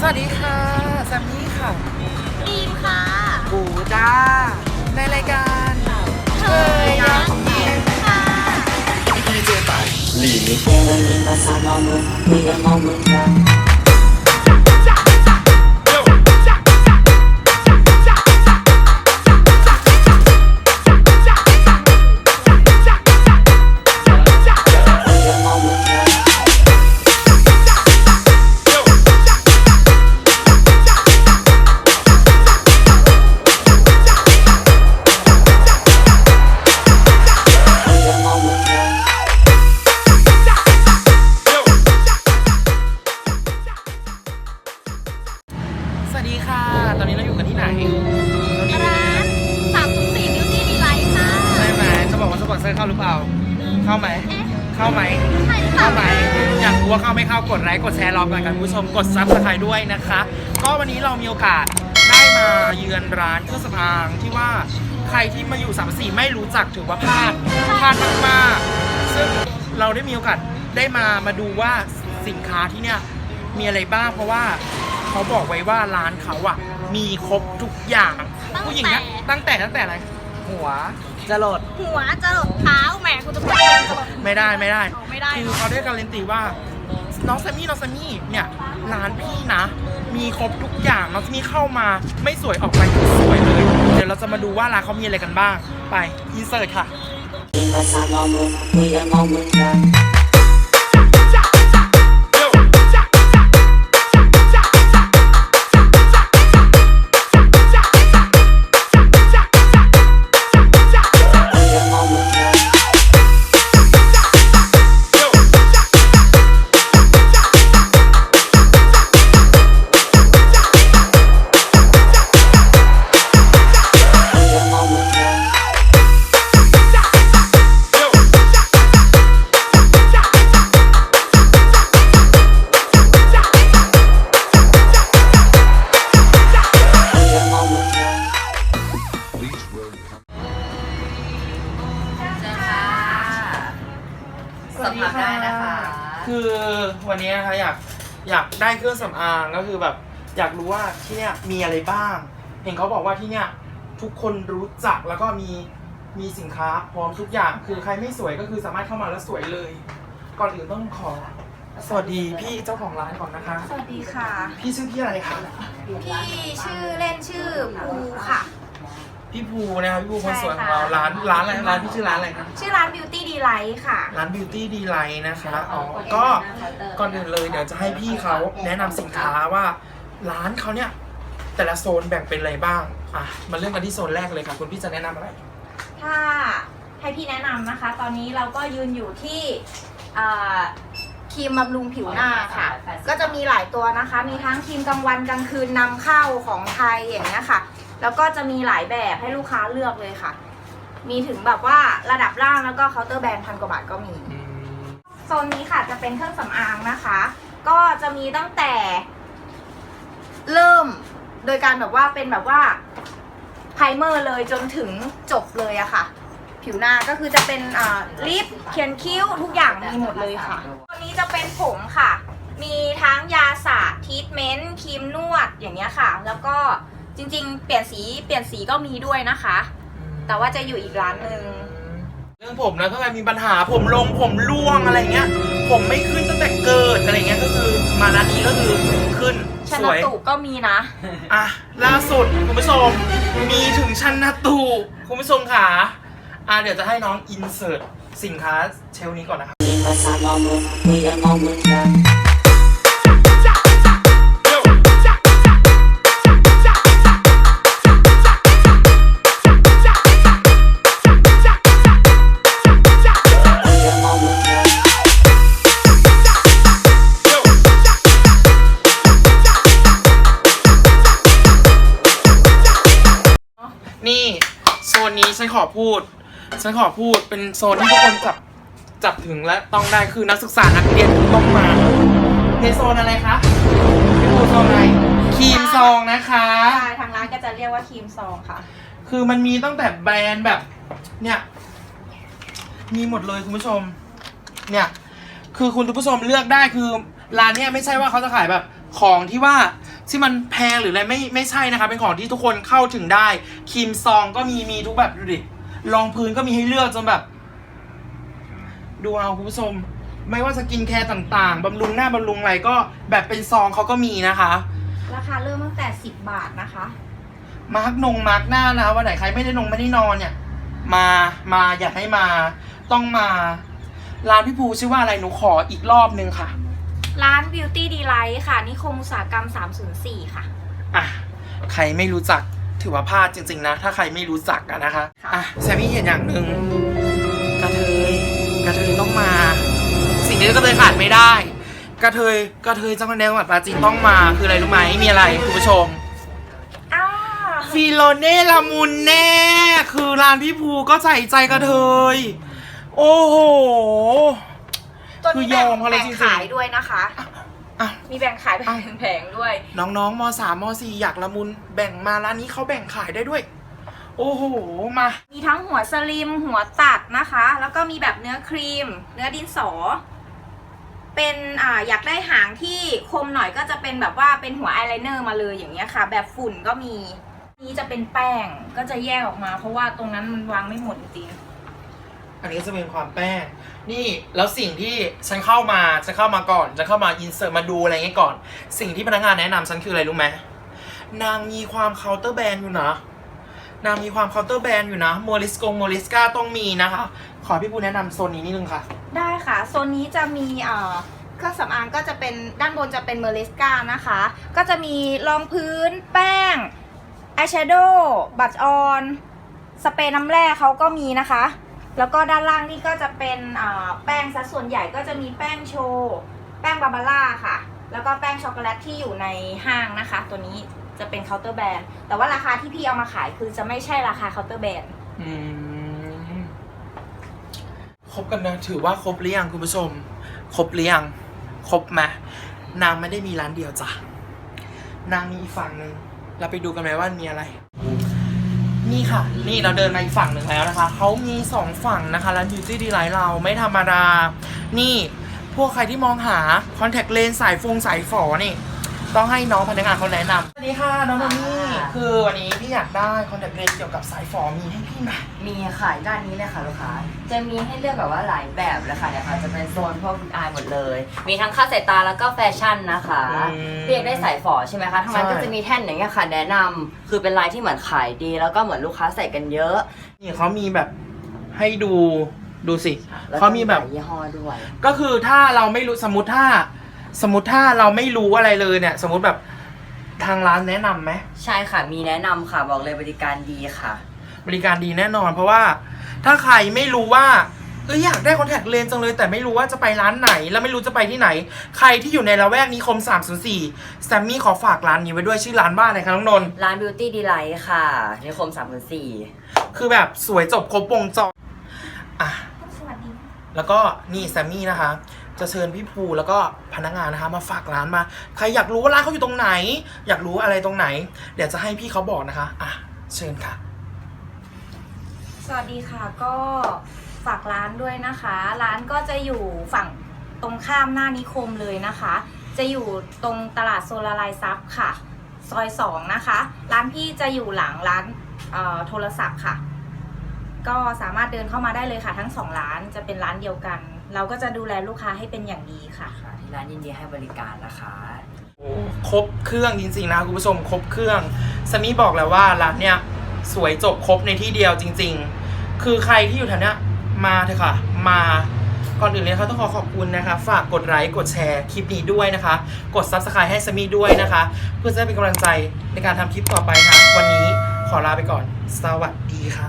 สวัสดีค่ะแซมมี่ค่ะดีมค่ะกูจ้าในรายการเธอยักกินค่ะดีเจไปหลี ล่า เข้าไหม เข้าไหม เข้าไหม อยากรู้ว่าเข้าไม่เข้ากดไลค์กดแชร์รอก่อนกันคุณผู้ชมกดซับสไครต์ด้วยนะคะ ก็วันนี้เรามีโอกาสได้มาเยือนร้านเครื่องสำอางที่ว่าใครที่มาอยู่สามสี่ไม่รู้จักถือว่าพลาดพลาดมากๆซึ่งเราได้มีโอกาสได้มามาดูว่าสินค้าที่เนี่ยมีอะไรบ้างเพราะว่าเขาบอกไว้ว่าร้านเขาอะมีครบทุกอย่าง ผู้หญิงนะตั้งแต่ตั้งแต่อะไร หัว จรดหัวจะหลดเท้าแหมคุณจะพูดอะไรจะหลด ไม่ได้ไม่ได้ อ๋อไม่ได้ คือเขาได้การันตีว่า น้องแซมมี่น้องแซมมี่เนี่ยร้านพี่นะ มีครบทุกอย่างน้องแซมมี่เข้ามาไม่สวยออกไปสวยเลย เดี๋ยวเราจะมาดูว่าร้านเขามีอะไรกันบ้าง ไปอินเสิร์ตค่ะ สัมผัสได้นะคะ คือวันนี้นะคะอยากอยากได้เครื่องสำอางก็คือแบบ อยากรู้ว่าที่เนี่ยมีอะไรบ้าง เห็นเขาบอกว่าที่เนี่ยทุกคนรู้จักแล้วก็มีมีสินค้าพร้อมทุกอย่าง คือใครไม่สวยก็คือสามารถเข้ามาแล้วสวยเลย ก่อนอื่นต้องขอ สวัสดีพี่เจ้าของร้านก่อนนะคะ สวัสดีค่ะ พี่ชื่อพี่อะไรคะ พี่ชื่อเล่นชื่อภูค่ะ พี่ภูนะครับพี่ภูคนสวยของเราใช่ค่ะร้านร้านอะไรร้านพี่ชื่อร้านอะไรคะชื่อร้านบิวตี้ดีไลท์ค่ะ ร้าน Beauty Delight นะคะอ๋อก็ก่อนอื่นเลยเดี๋ยวจะให้พี่เขาแนะนำสินค้าว่า ร้านเขาเนี่ยแต่ละโซนแบ่งเป็นอะไรบ้างอะมาเริ่มกันที่โซนแรกเลยค่ะคุณพี่จะแนะนำอะไร ถ้าให้พี่แนะนำนะคะ ตอนนี้เราก็ยืนอยู่ที่อ่าครีมบำรุงผิวหน้าค่ะ ก็จะมีหลายตัวนะคะ มีทั้งครีมกลางวันกลางคืนนำเข้าของไทยอย่างเงี้ยค่ะ แล้วก็จะมีหลายแบบให้ลูกค้าเลือกเลยค่ะ มีถึงแบบว่าระดับล่างแล้วก็เคาน์เตอร์แบรนด์พันกว่าบาทก็มีโซนนี้ค่ะจะเป็นเครื่องสำอางนะคะ ก็จะมีตั้งแต่ เริ่มโดยการแบบว่าเป็นแบบว่าไพรเมอร์เลยจนถึงจบเลยอะค่ะ ผิวหน้าก็คือจะเป็นลิปเขียนคิ้วทุกอย่างมีหมดเลยค่ะตัวนี้จะเป็นผมค่ะ มีทั้งยาสระทรีทเมนต์ครีมนวดอย่างเงี้ยค่ะ แล้วก็ จริงๆ เปลี่ยนสีเปลี่ยนสีก็มีด้วยนะคะ แต่ว่าจะอยู่อีกร้านหนึ่งเรื่องผมนะถ้าใครมีปัญหาผมลงผมร่วงอะไรเงี้ย ผมไม่ขึ้นตั้งแต่เกิดอะไรเงี้ยก็คือมาร้านนี้ก็คือขึ้นชสนะวยตุก็มีนะ อะล่าสุดคุณผู้ชมมีถึงชั้นนาตูคุณผู้ชมค่ะอะเดี๋ยวจะให้น้องอินเสิร์ตสินค้าเชลนี้ก่อนนะครับ นี่โซนนี้ฉันขอพูด ฉันขอพูดเป็นโซนที่ทุกคนจับจับถึงและต้องได้คือนักศึกษานักเรียนต้องมา ในโซนอะไรคะพี่ปูโซนอะไรครีมซองนะคะ ใช่ทางร้านก็จะเรียกว่าครีมซองค่ะ คือมันมีตั้งแต่แบรนด์แบบ เนี่ย มีหมดเลยคุณผู้ชม เนี่ย คือคุณผู้ชมเลือกได้คือร้านเนี่ยไม่ใช่ว่าเขาจะขายแบบของที่ว่า ที่มันแพงหรืออะไรไม่ไม่ใช่นะคะเป็นของที่ทุกคนเข้าถึงได้ครีมซองก็มีมีทุกแบบดูดิรองพื้นก็มีให้เลือกจนแบบ ดูเอาคุณผู้ชม ไม่ว่าสกินแคร์ต่างๆบำรุงหน้าบำรุงอะไรก็แบบเป็นซองเขาก็มีนะคะ ราคาเริ่มตั้งแต่ 10 บาทนะคะ มาร์กนงมาร์กหน้านะวันไหนใครไม่ได้นงไม่ได้นอนเนี่ย มามาอยากให้มา ต้องมา ร้านพี่ภูชื่อว่าอะไรหนูขออีกรอบนึงค่ะ ร้าน Beauty Delight ค่ะ นิคมอุตสาหกรรม 304 ค่ะ อะ ใครไม่รู้จักถือว่าพลาดจริง ๆ นะ ถ้าใครไม่รู้จักอะนะคะอะแซมมี่เห็นอย่างหนึ่งกระเทยกระเทยต้องมา สิ่งที่กระเทยขาดไม่ได้ กระเทยกระเทยจังหวัดแดงจังหวัดปราจีนต้องมาคืออะไรรู้ไหมมีอะไรคุณผู้ชมอ้าวฟิโลเน่ละมุนแน่ คือร้านพี่ภูก็ใส่ใจกระเทย โอ้โห ตัวนี้คือยอมเขาเลยแบ่งจริงๆ ขายด้วยนะคะ อะ มีแบ่งขายเป็นแผงๆด้วย น้องๆมสามมสี่อยากละมุนแบ่งมาร้านนี้เขาแบ่งขายได้ด้วย โอ้โห มา มีทั้งหัวสลิมหัวตัดนะคะ แล้วก็มีแบบเนื้อครีม เนื้อดินสอ เป็นอ่าอยากได้หางที่คมหน่อยก็จะเป็นแบบว่าเป็นหัวอายไลเนอร์มาเลยอย่างเงี้ยค่ะ แบบฝุ่นก็มี นี้จะเป็นแป้งก็จะแยกออกมา เพราะว่าตรงนั้นมันวางไม่หมดจริง อันนี้จะเป็นความแป้ง นี่แล้วสิ่งที่ฉันเข้ามาฉันเข้ามาก่อนจะเข้ามาอินเสิร์ตมาดูอะไรเงี้ยก่อน สิ่งที่พนักงานแนะนำฉันคืออะไรรู้ไหมนางมีความเคาน์เตอร์แบรนด์อยู่นะนางมีความเคาน์เตอร์แบรนด์อยู่นะโมลิสกงโมลิสกาต้องมีนะคะ ขอพี่ปูแนะนำโซนนี้นิดนึงค่ะ ได้ค่ะ โซนนี้จะมีเอ่อเครื่องสำอางก็จะเป็นด้านบนจะเป็นเมอริสกานะคะ ก็จะมีรองพื้นแป้งอายแชโดว์บัตรออน สเปรย์น้ำแร่เขาก็มีนะคะ แล้วก็ด้านล่างนี่ก็จะเป็นแป้งซะส่วนใหญ่ก็จะมีแป้งโชว์แป้งบาบาร่าค่ะ แล้วก็แป้งช็อกโกแลตที่อยู่ในห้างนะคะ ตัวนี้จะเป็นเคาน์เตอร์แบรนด์แต่ว่าราคาที่พี่เอามาขายคือจะไม่ใช่ราคาเคาน์เตอร์แบรนด์อืมครบกันนะถือว่าครบหรือยังคุณผู้ชม ครบหรือยังครบไหมนางไม่ได้มีร้านเดียวจ้ะนางมีอีกฝั่งหนึ่งเราไปดูกันไหมว่ามีอะไร นี่ค่ะ นี่เราเดินมาอีกฝั่งหนึ่งแล้วนะคะ เขามีสองฝั่งนะคะ ร้าน Beauty Delight เราไม่ธรรมดา นี่ พวกใครที่มองหาคอนแทคเลนส์สายฟงสายฝอนี่ ต้องให้น้องพนักงานเขาแนะนำสวัสดีค่ะน้องโนนี่คือวันนี้พี่อยากได้คอนแทคเลนส์เกี่ยวกับสายฝอมีให้พี่ไหมมีค่ะด้านนี้เลยค่ะลูกค้า จะมีให้เลือกแบบว่าหลายแบบเลยค่ะเนี่ยค่ะ จะเป็นโซนพวกอายหมดเลย มีทั้งค่าดสายตาแล้วก็แฟชั่นนะคะอืมเรียกได้สายฝอใช่ไหมคะทั้งนั้นใช่ก็จะมีแท่นอย่างเงี้ยค่ะแนะนำคือเป็นลายที่เหมือนขายดี แล้วก็เหมือนลูกค้าใส่กันเยอะ นี่เขามีแบบให้ดูดูสิแล้วก็เขามีแบบหลยยี่ห้อด้วย ก็คือถ้าเราไม่รู้สมมติถ้า สมมติถ้าเราไม่รู้อะไรเลยเนี่ย สมมติแบบทางร้านแนะนำไหม ใช่ค่ะ มีแนะนำค่ะ บอกเลยบริการดีค่ะ บริการดีแน่นอน เพราะว่าถ้าใครไม่รู้ว่าเอออยากได้คอนแทคเลนส์จังเลย แต่ไม่รู้ว่าจะไปร้านไหน แล้วไม่รู้จะไปที่ไหน ใครที่อยู่ในละแวกนิคม 304แซมมี่ขอฝากร้านนี้ไว้ด้วยชื่อร้านว่าอะไรคะน้องนนท์ร้าน Beauty Delight ค่ะนิคม304คือแบบสวยจบครบวงจรอะ สวัสดี แล้วก็นี่แซมมี่นะคะ จะเชิญพี่ภูแล้วก็พนักงานนะคะ มาฝากร้านมา ใครอยากรู้ว่าร้านเขาอยู่ตรงไหน อยากรู้อะไรตรงไหน เดี๋ยวจะให้พี่เขาบอกนะคะ อะ เชิญค่ะ สวัสดีค่ะก็ฝากร้านด้วยนะคะ ร้านก็จะอยู่ฝั่งตรงข้ามหน้านิคมเลยนะคะ จะอยู่ตรงตลาดโซลาไลซับค่ะ ซอยสองนะคะ ร้านพี่จะอยู่หลังร้านโทรศัพท์ค่ะ ก็สามารถเดินเข้ามาได้เลยค่ะ ทั้งสองร้านจะเป็นร้านเดียวกัน เราก็จะดูแลลูกค้าให้เป็นอย่างดีค่ะ ค่ะที่ร้านยินดีให้บริการนะคะ โอ้ครบเครื่องจริงๆนะคุณผู้ชมครบเครื่องสมี่บอกแล้วว่าร้านเนี้ยสวยจบครบในที่เดียวจริง ๆ คือใครที่อยู่แถวเนี้ยมาเถอะค่ะ มาก่อนอื่นเลยนะคะต้องขอขอบคุณนะคะ ฝากกดไลค์กดแชร์คลิปนี้ด้วยนะคะ กด subscribe ให้สมี่ด้วยนะคะ เพื่อจะได้เป็นกำลังใจในการทำคลิปต่อไปค่ะวันนี้ขอลาไปก่อน สวัสดีค่ะ